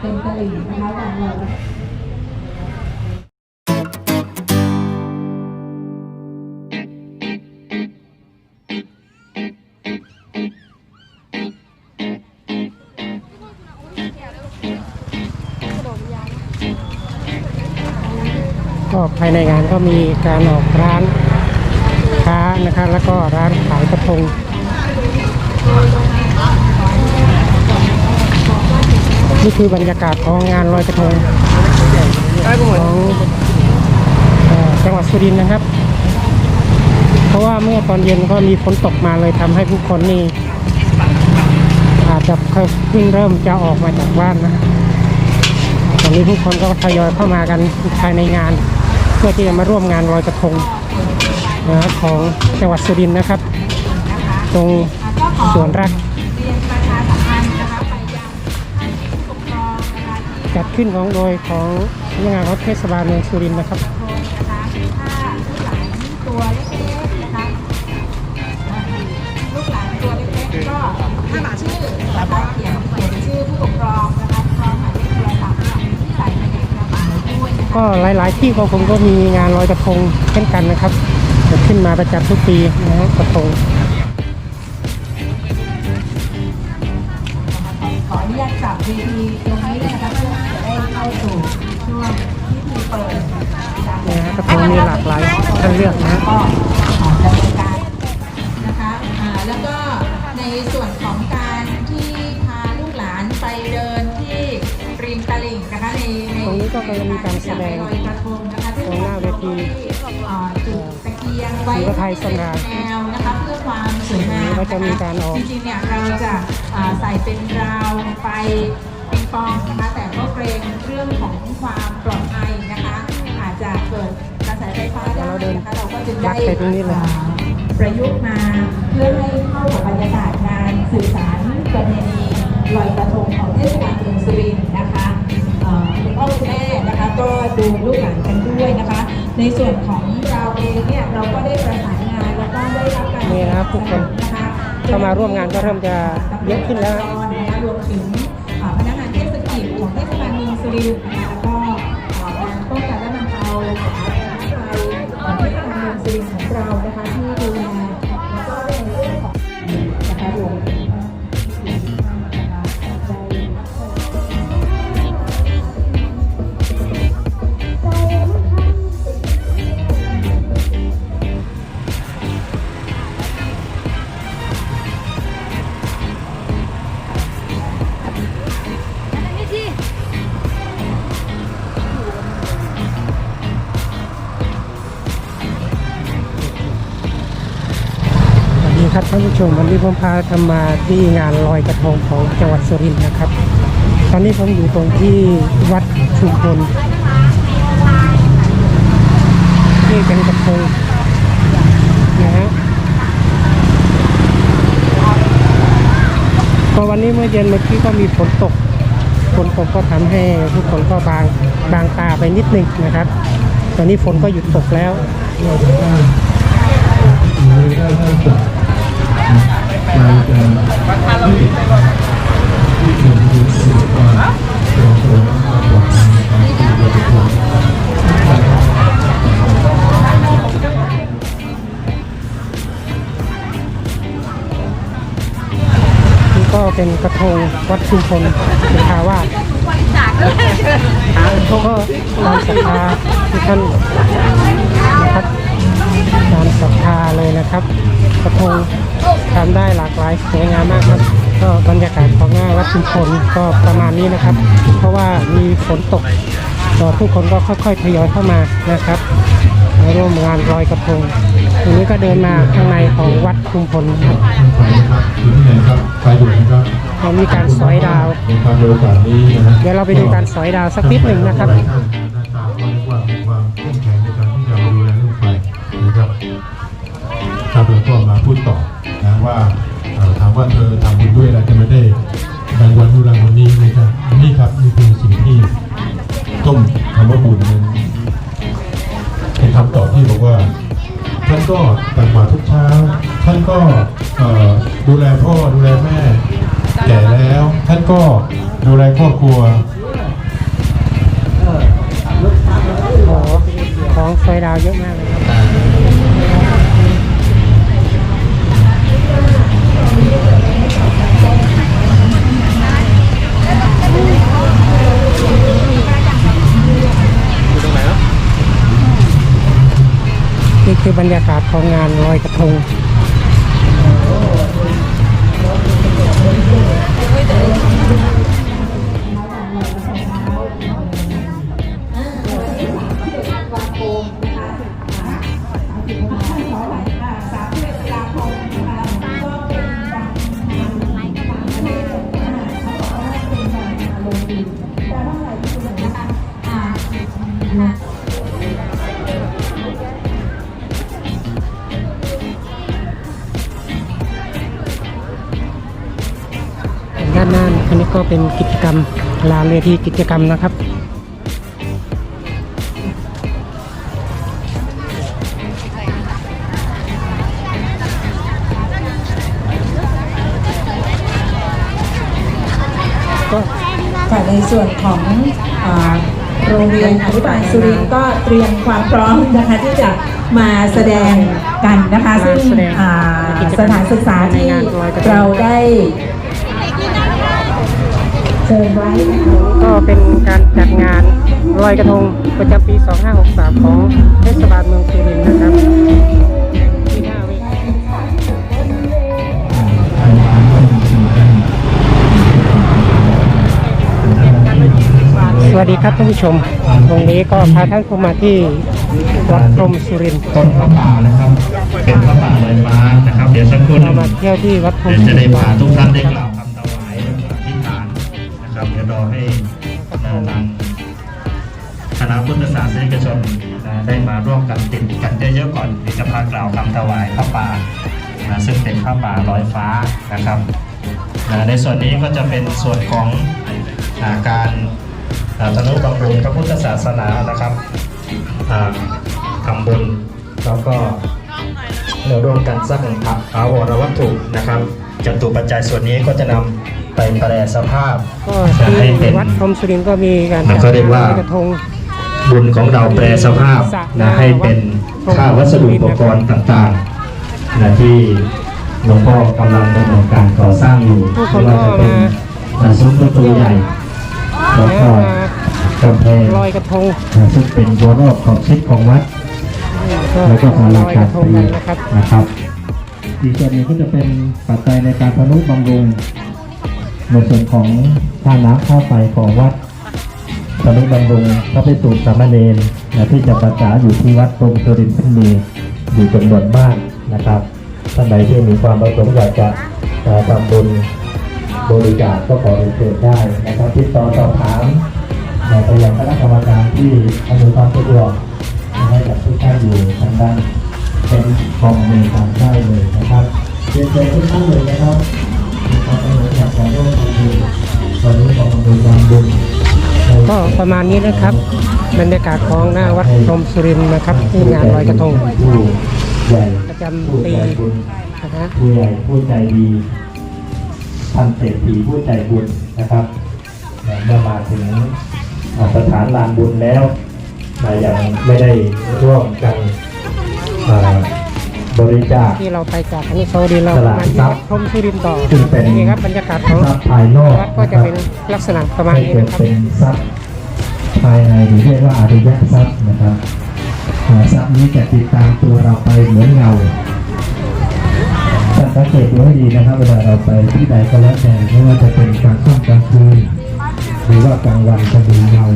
เต็มตลิ่งนะคะวางเลยก็ภายในงานก็มีการออกร้านค้านะครับแล้วก็ร้านขายกระทง นี่คือบรรยากาศของงานลอยกระทงของจังหวัดสุรินทร์นะครับ เพราะว่าเมื่อตอนเย็นก็มีฝนตกมาเลยทำให้ผู้คนนี่อาจจะเพิ่งเริ่มจะออกมาจากบ้านนะตอนนี้ผู้คนก็ทยอยเข้ามากันภายในงาน เพื่อที่จะมาร่วมงานลอยกระทงนะครับของจังหวัดสุรินทร์นะครับ ตรงสวนรัก ขึ้นของโดยของสำนักงานรถเทศบาลเมืองสุรินทร์นะครับตัวเล็กๆนะคะลูกหลานตัวเล็กๆก็ถ้าหาชื่อนะคะเขียนเขียนชื่อผู้ปกครองนะคะพร้อมหมายเลขโทรศัพท์เนี่ยใส่ในกระเป๋าด้วยนก็หลายๆ ที่ของก็มีงานลอยกระทงเช่นกันนะครับเกิดขึ้นมาประจำทุกปีนะฮะกระทงขออนุญาตกลับเวที นะฮะกระทงมีหลากหลายท่านเลือกนะฮะก็ออกดำเนินการนะคะอ่าแล้วก็ในส่วนของการที่พาลูกหลานไปเดินที่ริมตลิ่งนะคะในในตรงนี้ก็กำลังมีการแสดงลอยกระทงนะคะที่ตรงหน้าเวทีอ่าจุดตะเกียงไว้ศรีวไทยสำราญแนวนะคะเพื่อความสวยงามก็จะมีการออกจริงๆเนี่ยเราจะอ่าใส่เป็นราวไฟปิ งปองนะคะ แต่ก็เกรงเรื่องของความปลอดภัยนะคะ อาจจะเกิดกระแสไฟฟ้าได้นะคะเราก็จึงได้ลัดไปตรงนี้เลยอ่าประยุกต์มาเพื่อให้เข้ากับบรรยากาศงานสื่อสารประเพณีลอยกระทงของเทศบาลเมืองสุรินทร์นะคะเอ่อคุณพ่อคุณแม่นะคะก็ดูลูกหลานกันด้วยนะคะ ในส่วนของเราเองเนี่ยเราก็ได้ประสานงานแล้วก็ได้รับการนี่นะครับทุกคนนะคะเข้ามาร่วมงานก็เริ่มจะเยอะขึ้นแล้วนะคะรวมถึง บาลเชมวันนี้ผมพาทำมาที่งานลอยกระทงของจังหวัดสุรินทร์นะครับ ตอนนี้ผมอยู่ตรงที่วัดชุมพลนี่เป็นกระทงนะฮะก็วันนี้เมื่อเย็นเมื่อกี้ก็มีฝนตกฝนตกก็ทำให้ทุกคนก็บางบางตาไปนิดนึงนะครับ ตอนนี้ฝนก็หยุดตกแล้ว นี่ก็เป็นกระทงวัดชุมพลสุทาวาสก็ตามศรัทธาที่ท่านนะครับตามศรัทธาเลยนะครับ กระทงทำได้หลากหลายสวยงามมากครับก็บรรยากาศของงานวัดชุมพลก็ประมาณนี้นะครับ เพราะว่ามีฝนตกก็ทุกคนก็ค่อยๆทยอยเข้ามานะครับมาร่วมงานลอยกระทงทีนี้ก็เดินมาข้างในของวัดชุมพลนะครับไปนะครับอยู่ที่ไหนครับไปอยู่นะครับเรามีการสอยดาวในการโอกาสนี้นะเดี๋ยวเราไปดูการสอยดาวสักนิดหนึ่งนะครับหลายท่านหน้าตาก็เรียกว่ามีความเข้มแข็งในการที่จะดูแลเรื่องไฟนะครับ นะคับแล้วก็มาพูดต่อนะว่าถามว่าเธอทำบุญด้วยอะไรจะไม่ได้รางวัลนู่นรางวัลนี้นะครับนี่ครับนี่คือสิ่งที่ต้มคำว่าบุญนั้นเป็นคำตอบที่บอกว่าท่านก็ตักมาทุกเช้า ท่านก็ดูแลพ่อดูแลแม่แก่แล้ว ท่านก็ดูแลครอบครัวของไฟดาวเยอะมากเลย นี่คือบรรยากาศของงานลอยกระทง เป็นกิจกรรมลานเวทีกิจกรรมนะครับ ก็ค่ะในส่วนของอ่าโรงเรียนอนุบาลสุรินทร์ก็เตรียมความพร้อมนะคะที่จะมาแสดงกันนะคะซึ่งมาแสดงอ่าสถานศึกษาที่ในงานลอยกระทงเราได้ ก็เป็นการจัดงานลอยกระทงประจำปี 2563 ของเทศบาลเมืองสุรินทร์นะครับที่หน้าเวทีสวัสดีครับท่านผู้ชม ตรงนี้ก็พาท่านเข้ามาที่วัดพรหมสุรินทร์ต้นพระป่านะครับ เป็นพระป่าลอยฟ้านะครับ เดี๋ยวสักครู่หเรานึงมาเที่ยวที่วัดพรหมเดี๋ยวสุจะริได้นทร์พาทุกท่านได้กล่าวคำถวายอธิษฐาน นะครับเดี๋ยวรอให้ทางคณะพุทธศาสนิกชนได้มาร่วมกันติดกันเยอะๆก่อนเดี๋ยวจะพากล่าวคำถวายพระป่าซึ่งเป็นพระป่าลอยฟ้านะครับในส่วนนี้ก็จะเป็นส่วนของอการอ่าธนุบำรุงพระพุทธศาสนานะครับทำบุญแล้วก็เราร่วมกันสร้างอัถาวรวัตถุนะครับจตุปัจจัยส่วนนี้ก็จะนำ ไปแปลสภาพก็จะให้เป็ที่น วัดพรหมสุรินทร์ก็มีการมันก็เรียกว่า ลอยกระทง บุญของเราแปลสภาพนะให้เป็นค่าวัสดุอุปกรณ์ต่างๆนะที่หลวงพ่อกำลังดำเนินการก่อสร้างอยู่ผู้คนไม่ว่าจะเป็นก็มาซุ้มประตูใหญ่แล้วก็กำแพงลอยกระทงนะซึ่งเป็นรั้วรอบขอบชิดของวัด แล้วก็ลสาราอยกการระทงตีกันนะครับ นะครับ อีกส่วนหนึงก็จะเป็นปัจจัยในการพนุบำรุง ในส่วนของค่าน้ำค่าไฟของวัดพนุบำรุงพระภิกษุสามเณรนที่จะประจาอยู่ที่วัดตรงสุรินทร์ท่านมีอยู่จำนวนมากนะครับท่านใดที่มีความประสงค์อยากจะทำบุญบริจาคก็ขอเรียนเชิญได้นะครับติดต่อสอบถามนะไปยังคณะกรรมการที่อำนวยความสะดวกให้กับทุกท่านอยู่ทางด้านเป็นคอมเมนต์ทางได้เลยนะครับเรียนเชิญทุกท่านเลยนะครับ กองบุญงานบุญก็ประมาณนี้นะครับ บรรยากาศของหน้าวัดพรหมสุรินทร์นะครับ ที่งานลอยกระทงผู้ใหญ่ประจผู้ำปีใจบุญนะฮะผู้ใหญ่ผู้ใจดีท่านเศรษฐีผู้ใจบุญนะครับเมื่อมาถึงสถานลานบุญแล้วนะยังไม่ได้ร่วมกันอ่า บริจาคที่เราไปจากอนุสาวรีย์เราตมาลาดที่ทรัวัพย์ดพรหมสุรินทร์ต่อซึ่งเป็นนี่ครับบรรยากาศของทรัพย์ภายนอกวัดก็จะเป็นลักษณะประมาณให้นี้เกิดนะครับเป็นทรัพย์ภายในหรือเรียกว่าอริยทรัพย์นะครับอ่าทรัพย์นี้จะติดตามตัวเราไปเหมือนเงาท่านสังเกตดูให้ดีนะครับเวลาเราไปที่ใดก็แล้วแต่ไม่ว่าจะเป็นกลางค่ำกลางคืนหรือว่ากลางวันจะมีเงา